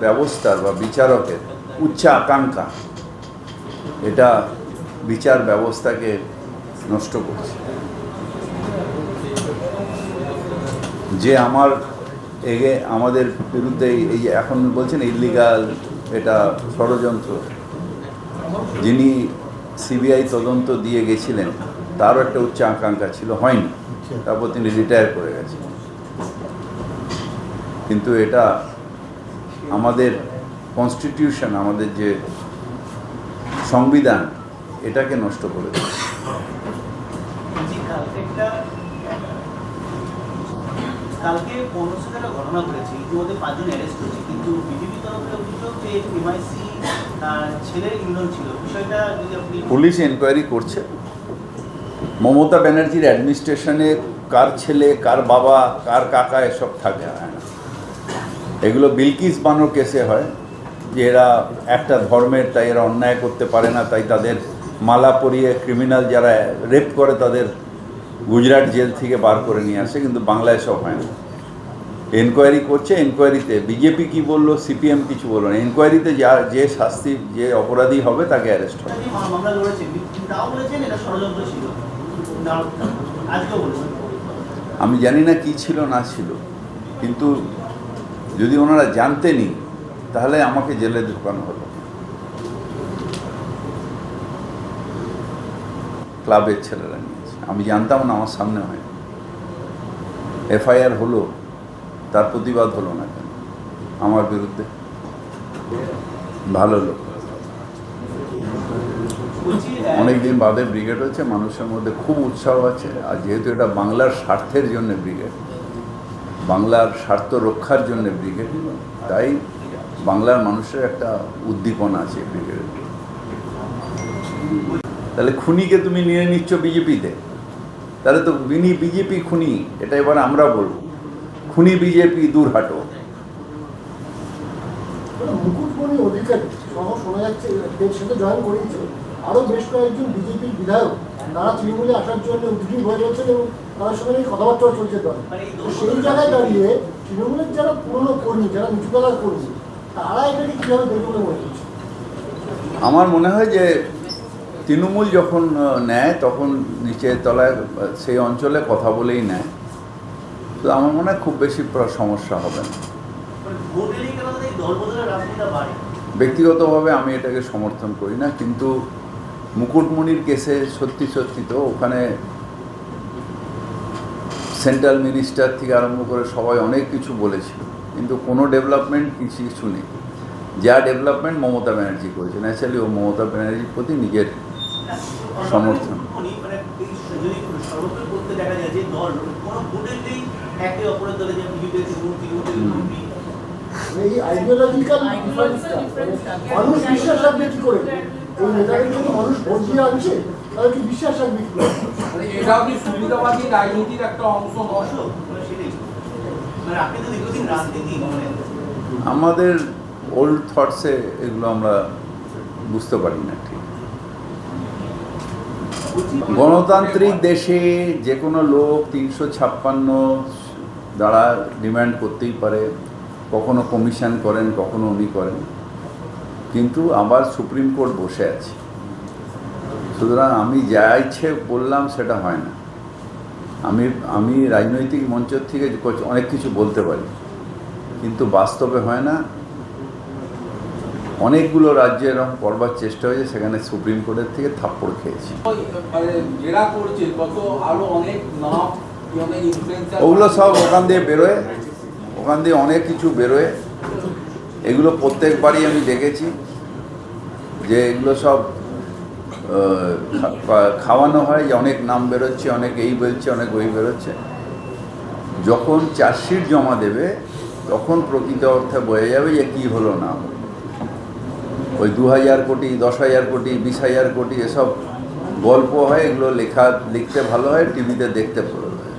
ব্যবস্থার বা বিচারকের উচ্চ আকাঙ্ক্ষা এটা বিচার ব্যবস্থাকে নষ্ট করছে। যে আমার এগে, আমাদের বিরুদ্ধে এই- যে এখন বলছেন ইলিগাল এটা ষড়যন্ত্র, যিনি সিবিআই তদন্ত দিয়ে গেছিলেন, তারও একটা উচ্চ আকাঙ্ক্ষা ছিল, হয়নি। তারপর তিনি রিটায়ার করে গেছেন। কিন্তু এটা আমাদের কনস্টিটিউশন আমাদের যে সংবিধান এটাকে নষ্ট করে দেয় কালকে পনেরোশো টাকা ঘটনা ঘটেছে। ইতিমধ্যে পাঁচজন অ্যারেস্ট হয়েছে কিন্তু বিজেপি তরফে অভিযোগ যে এমআইসি ছেলের ইন্ধন ছিল। বিষয়টা যদি আপনি পুলিশ এনকোয়ারি করছে। মমতা ব্যানার্জির অ্যাডমিনিস্ট্রেশনে কার ছেলে কার বাবা কার কাকা এসব থাকে না। এগুলো বিলকিস বানো কেসে হয় যে এরা একটা ধর্মের তাই এরা অন্যায় করতে পারে না তাই তাদের মালা পরিয়ে ক্রিমিনাল যারা রেপ করে তাদের গুজরাট জেল থেকে বার করে নিয়ে আসে কিন্তু বাংলায় সব হয় না। এনকোয়ারি করছে এনকোয়ারিতে বিজেপি কি বলল সিপিএম কিছু বলল না। এনকোয়ারিতে যা যে শাস্তি যে অপরাধী হবে তাকে অ্যারেস্ট হবে। আমি জানি না কি ছিল না ছিল। কিন্তু যদি ওনারা জানতেনই তাহলে আমাকে জেলে ঢোকানো হলো। ক্লাবের ছেলেরা নিয়েছে। আমি জানতাম না আমার সামনে হয়। এফআইআর হলো তার প্রতিবাদ হলো না কেন? আমার বিরুদ্ধে? ভালো লোক। বলছি আহ, অনেক দিন বাদে ব্রিগেড হচ্ছে মানুষের মধ্যে খুব উৎসাহ আছে আর যেহেতু এটা বাংলার স্বার্থের জন্য ব্রিগেড বাংলার স্বার্থ রক্ষার জন্য ব্রিগেড, তাই বাংলার মানুষের একটা উদ্দীপনা আছে ব্রিগেডের। তাহলে খুনিকে তুমি নিয়ে নিচ্ছ বিজেপিতে? তাহলে তো বিনি বিজেপি খুনি, এটা এবার আমরা বলব। খুনি বিজেপি দূর হাটো সহ শোনা যাচ্ছে বেশ কয়েকজন বিজেপির বিধায়ক, তারা তৃণমূলে আসার জন্য উদ্গ্রীব হয়ে রয়েছেন এবং তাদের সঙ্গে নাকি কথাবার্তাও চলছে দল তো সেই জায়গায় দাঁড়িয়ে তৃণমূলের যারা পুরনো কর্মী যারা নিচুতলার কর্মী তারা এটাকে কীভাবে দেখবে বলে মনে করছে আমার মনে হয় যে তৃণমূল যখন নেয় তখন নিচের তলায় সেই অঞ্চলে কথা বলেই নেয়। তো আমার মনে হয় খুব বেশি সমস্যা হবে না। মানে ব্যক্তিগতভাবে আমি এটাকে সমর্থন করি না কিন্তু মুকুটমণির কেসে সত্যি সত্যি তো ওখানে সেন্ট্রাল মিনিস্টার থেকে আরম্ভ করে সবাই অনেক কিছু বলেছিল কিন্তু কোনো ডেভেলপমেন্ট কিছু কিছু নেই। যা ডেভেলপমেন্ট মমতা ব্যানার্জি করেছে। ন্যাচারালি ও মমতা ব্যানার্জির প্রতি নিজের সমর্থন। মানে মানুষ বিশ্বাস রাখবে কী করে? এই নেতাদের জন্য মানুষ ভোট দিয়ে আনছে তাহলে কি বিশ্বাস রাখবে কী? মানে এটাও কি সুবিধাবাদী রাজনীতির একটা অংশ নয় মানে মানে আপনি তো দীর্ঘদিন রাজনীতি মানে আমাদের ওল্ড থটসে এগুলো আমরা বুঝতে পারি না ঠিক। গণতান্ত্রিক দেশে যে কোনো লোক তিনশো ছাপ্পান্ন দ্বারা ডিমান্ড করতেই পারে কখনো কমিশন করেন কখনো উনি করেন। কিন্তু আবার সুপ্রিম কোর্ট বসে আছে। সুতরাং আমি যা ইচ্ছে বললাম সেটা হয় না। আমি আমি রাজনৈতিক মঞ্চ থেকে অনেক কিছু বলতে পারি কিন্তু বাস্তবে হয় না। অনেকগুলো রাজ্যে এরকম করবার চেষ্টা হয়েছে সেখানে সুপ্রিম কোর্টের থেকে থাপ্পড় খেয়েছি। মানে ওগুলো সব ওখান দিয়ে বেরোয়। ওখান দিয়ে অনেক কিছু বেরোয়। এগুলো প্রত্যেকবারই আমি দেখেছি যে এগুলো সব খাওয়ানো হয় যে অনেক নাম বেরোচ্ছে, অনেক এই বলছে অনেক ওই বেরোচ্ছে। যখন চার্জশিট জমা দেবে, তখন প্রকৃত অর্থে বোঝা যাবে যে কী হলো না। ওই দু হাজার কোটি, দশ হাজার কোটি, বিশ হাজার কোটি এসব গল্প হয়, এগুলো লেখা, লিখতে ভালো হয়, টিভিতে দেখতে ভালো হয়।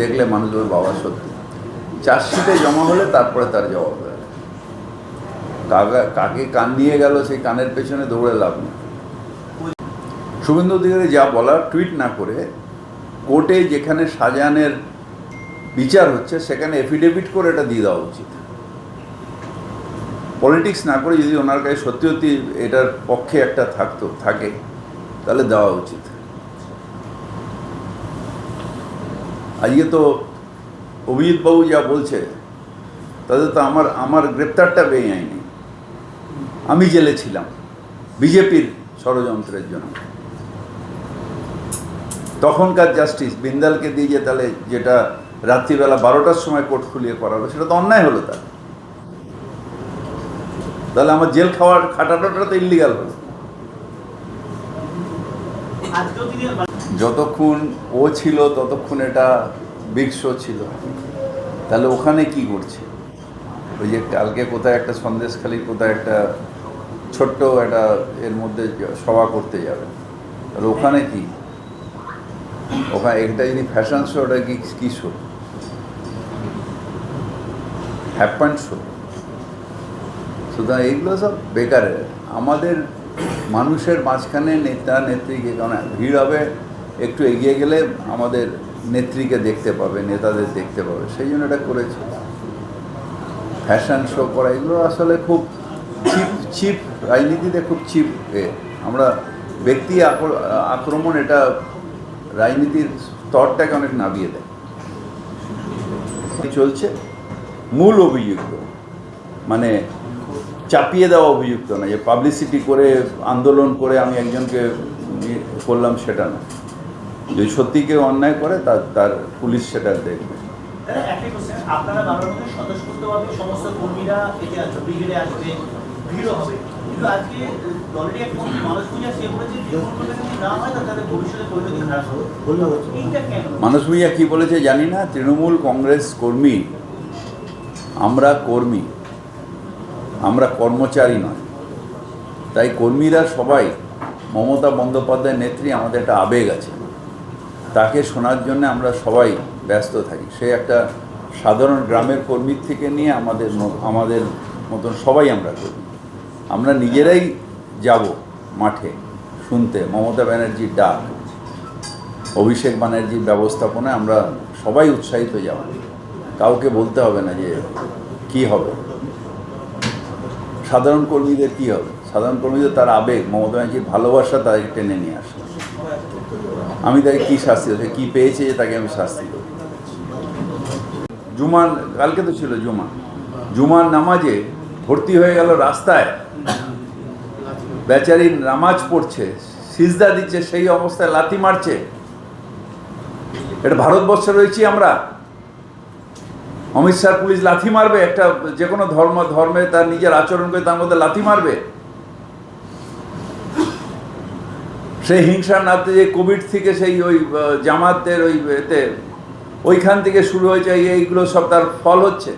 দেখলে মানুষ বাবা সত্যি। চার্জশিটে জমা হলে তারপরে তার জবাব। কাকা কাকে কান নিয়ে গেল সেই কানের পেছনে দৌড়ে লাভ নেই। শুভেন্দু অধিকারী যা বলার টুইট না করে কোর্টে যেখানে সাজানের বিচার হচ্ছে, সেখানে এফিডেভিট করে এটা দিয়ে দেওয়া উচিত। পলিটিক্স না করে যদি ওনার কাছে সত্যি সত্যি এটার পক্ষে একটা থাকতো, থাকে, তাহলে দেওয়া উচিত। আজকে তো অভিজিৎবাবু যা বলছে, তাতে তো আমার আমার গ্রেপ্তারটা বেআইনি। আমি জেলে ছিলাম বিজেপির ষড়যন্ত্রের জন্য। তখনকার জাস্টিস বিন্দালকে দিয়ে যে তাহলে যেটা রাত্রিবেলা বারোটার সময় কোর্ট খুলিয়ে করালো সেটা তো অন্যায় হলো তার। তাহলে আমার জেল খাওয়ার খাটানোটা তো ইলিগাল হলো। যতক্ষণ ও ছিল ততক্ষণ এটা বিগ শো ছিল। তাহলে ওখানে কি করছে ওই যে কালকে কোথায় একটা সন্দেশখালি কোথায় একটা ছোট্ট একটা এর মধ্যে সভা করতে যাবে তাহলে ওখানে কি? ওখানে এটা যদি ফ্যাশন শো ওটা কি কি শো হ্যাপ্যান্ড শো সুতরাং এইগুলো সব বেকারের আমাদের মানুষের মাঝখানে নেতা নেত্রীকে কারণ ভিড় হবে, একটু এগিয়ে গেলে আমাদের নেত্রীকে দেখতে পাবে, নেতাদের দেখতে পাবে। সেই জন্য এটা করেছে। ফ্যাশন শো করা, এগুলো আসলে খুব চিপ, রাজনীতিতে খুব চিপ এ। আমরা ব্যক্তি আক্র- আক্রমণ এটা রাজনীতির স্তরটাকে অনেক নামিয়ে দেয়। চলছে। মূল অভিযুক্ত। মানে চাপিয়ে দেওয়া অভিযুক্ত না। যে পাবলিসিটি করে, আন্দোলন করে আমি একজনকে করলাম সেটা না। যদি সত্যি কেউ অন্যায় করে, তার তার পুলিশ সেটা দেখবে। আপনারা ভিড়ও হবে। কিন্তু আজকে এক মন্ত্রী মানুষ পূজা সে বলেছে যে কোনো না হয় তাদের ভবিষ্যতে পরিণতি খারাপ হবে। মানুষ ভূঁইয়া কী বলেছে জানি না তৃণমূল কংগ্রেস কর্মী আমরা কর্মী আমরা কর্মচারী নয়। তাই কর্মীরা সবাই মমতা বন্দ্যোপাধ্যায়ের নেত্রী আমাদের একটা আবেগ আছে। তাকে শোনার জন্য আমরা সবাই ব্যস্ত থাকি। সে একটা সাধারণ গ্রামের কর্মীর থেকে নিয়ে আমাদের আমাদের মতন সবাই আমরা করি আমরা নিজেরাই যাব মাঠে শুনতে। মমতা ব্যানার্জির ডাক। অভিষেক ব্যানার্জির ব্যবস্থাপনায় আমরা সবাই উৎসাহিত যাব কাউকে বলতে হবে না যে কি হবে। সাধারণ কর্মীদের কি হবে? সাধারণ কর্মীদের তার আবেগ। মমতা ব্যানার্জির ভালোবাসা তাদেরকে টেনে নিয়ে আসে। আমি তাকে কী শাস্তি দেবো? কী পেয়েছে যে তাকে আমি শাস্তি দেবো? জুমান কালকে তো ছিল জুমা। জুমার নামাজে ভর্তি হয়ে গেল রাস্তায়। বেচারি নামাজ পড়ছে, সিজদা দিচ্ছে, সেই অবস্থায় লাথি মারছে। এটা ভারতবর্ষে রয়েছি আমরা। অমিত শাহ পুলিশ লাথি মারবে, একটা যে কোনো ধর্ম, ধর্মে তার নিজের আচরণ করে তার মধ্যে লাথি মারবে। সেই হিংসার নাতে যে কোভিড থেকে সেই ওই জামাতের ওই এতে, ওইখান থেকে শুরু হয়েছে, এইগুলো সব তার ফল হচ্ছে।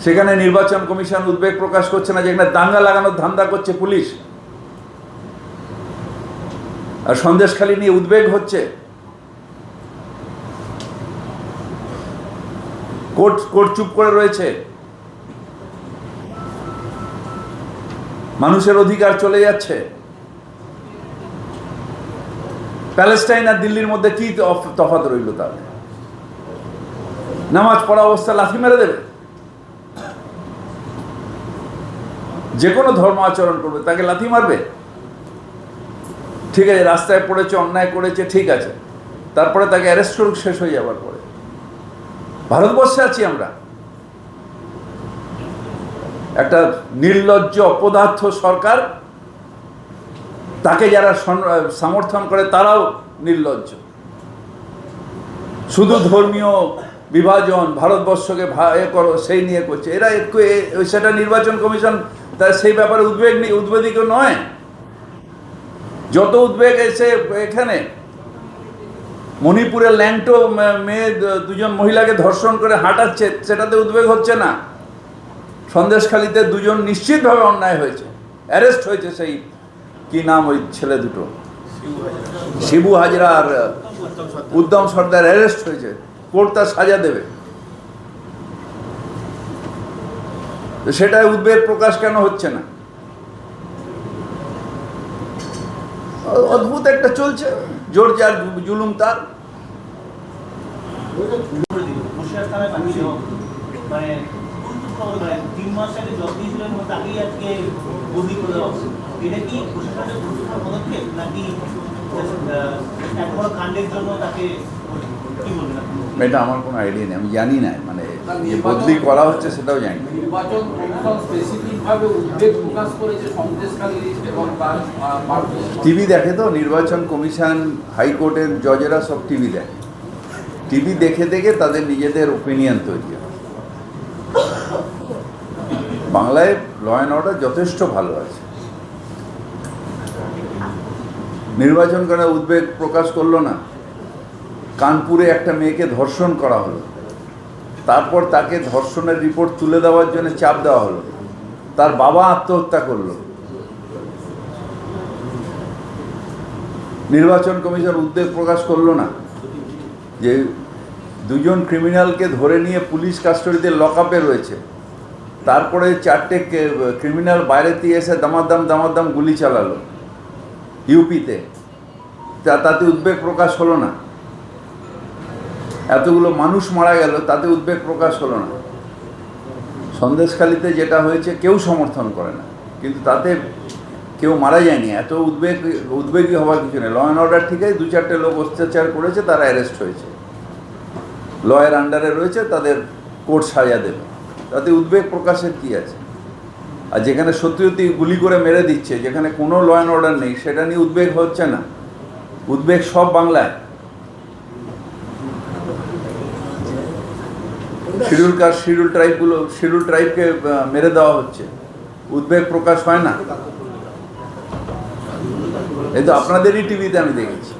সেখানে নির্বাচন কমিশন উদ্বেগ প্রকাশ করছে না যেখানে দাঙ্গা লাগানোর ধান্দা করছে পুলিশ। আর সন্দেশখালি নিয়ে উদ্বেগ হচ্ছে। কোর্ট কোর্ট চুপ করে রয়েছে। মানুষের অধিকার চলে যাচ্ছে। প্যালেস্টাইন আর দিল্লির মধ্যে কি তফ- তফাৎ রইল তাহলে? নামাজ পড়া অবস্থা লাথি মেরে দেবে? যে কোনো ধর্ম আচরণ করবে, তাকে লাথি মারবে? ঠিক আছে, রাস্তায় পড়েছে, অন্যায় করেছে, ঠিক আছে। তারপরে তাকে অ্যারেস্ট করুক, শেষ হয়ে যাবার পরে। ভারতবর্ষে আছি আমরা। একটা নির্লজ্জ, অপদার্থ সরকার, তাকে যারা সমর্থন করে, তারাও নির্লজ্জ। শুধু ধর্মীয় বিভাজন, ভারতবর্ষকে ভা- এ করো, সেই নিয়ে করছে। এরা সেটা নির্বাচন কমিশন তার সেই ব্যাপারে উদ্বেগ নেই উদ্বেদিত নয়। যত উদ্বেগ এসে এখানে, মণিপুরের ল্যাংটো মেয়ে দুজন মহিলাকে ধর্ষণ করে হাঁটাচ্ছে, সেটাতে উদ্বেগ হচ্ছে না। সন্দেশখালিতে দুজন নিশ্চিতভাবে অন্যায় হয়েছে, অ্যারেস্ট হয়েছে সেই, কি নাম ওই ছেলে দুটো? শিবু হাজরা। আর উদ্যম সর্দার অ্যারেস্ট হয়েছে, কোর্ট তার সাজা দেবে। সেটাই উদ্বেগ প্রকাশ কেন হচ্ছে না? অদ্ভুত একটা চলছে। জোর যার জুলুম তার। আমার কোনো আইডিয়া নেই, আমি জানি না মানে যে বদলি করা হচ্ছে সেটাও জানি। নির্বাচন কমিশন স্পেসিফিক উদ্বেগ প্রকাশ করেছে সন্দেশখালী এবং তার আহ, পার্শ্ববর্তী টিভি দেখে তো নির্বাচন কমিশন হাইকোর্টের জজেরা সব টিভি দেখে। টিভি দেখে দেখে তাদের নিজেদের ওপিনিয়ন তৈরি হয়। বাংলায় ল অ্যান্ড অর্ডার যথেষ্ট ভালো আছে। নির্বাচন করে উদ্বেগ প্রকাশ করল না। কানপুরে একটা মেয়েকে ধর্ষণ করা হলো। তারপর তাকে ধর্ষণের রিপোর্ট তুলে দেওয়ার জন্য চাপ দেওয়া হলো। তার বাবা আত্মহত্যা করল। নির্বাচন কমিশন উদ্বেগ প্রকাশ করল না যে দুজন ক্রিমিনালকে ধরে নিয়ে পুলিশ কাস্টডিতে লকআপে রয়েছে। তারপরে চারটে ক্রিমিনাল বাইরে দিয়ে এসে দামাদাম দামাদাম গুলি চালালো। ইউপিতে। তাতে উদ্বেগ প্রকাশ হলো না। এতগুলো মানুষ মারা গেল, তাতে উদ্বেগ প্রকাশ হলো না। সন্দেশখালিতে যেটা হয়েছে, কেউ সমর্থন করে না। কিন্তু তাতে কেউ মারা যায়নি। এত উদ্বেগ, উদ্বেগী হওয়ার কিছু নেই। ল অ্যান্ড অর্ডার আছে দু চারটে লোক অত্যাচার করেছে, তারা অ্যারেস্ট হয়েছে। লয়ের আন্ডারে রয়েছে, তাদের কোর্ট সাজা দেবে। তাতে উদ্বেগ প্রকাশের কি আছে? আর যেখানে সত্যি গুলি করে মেরে দিচ্ছে, যেখানে কোনো ল অ্যান্ড অর্ডার নেই, সেটা নিয়ে উদ্বেগ হচ্ছে না। উদ্বেগ সব বাংলায়। শিডিউল কাস্ট শিডিউল ট্রাইবগুলো শিডিউল ট্রাইবকে মেরে দেওয়া হচ্ছে। উদ্বেগ প্রকাশ হয় না? এই তো আপনাদেরই টিভিতে আমি দেখেছি।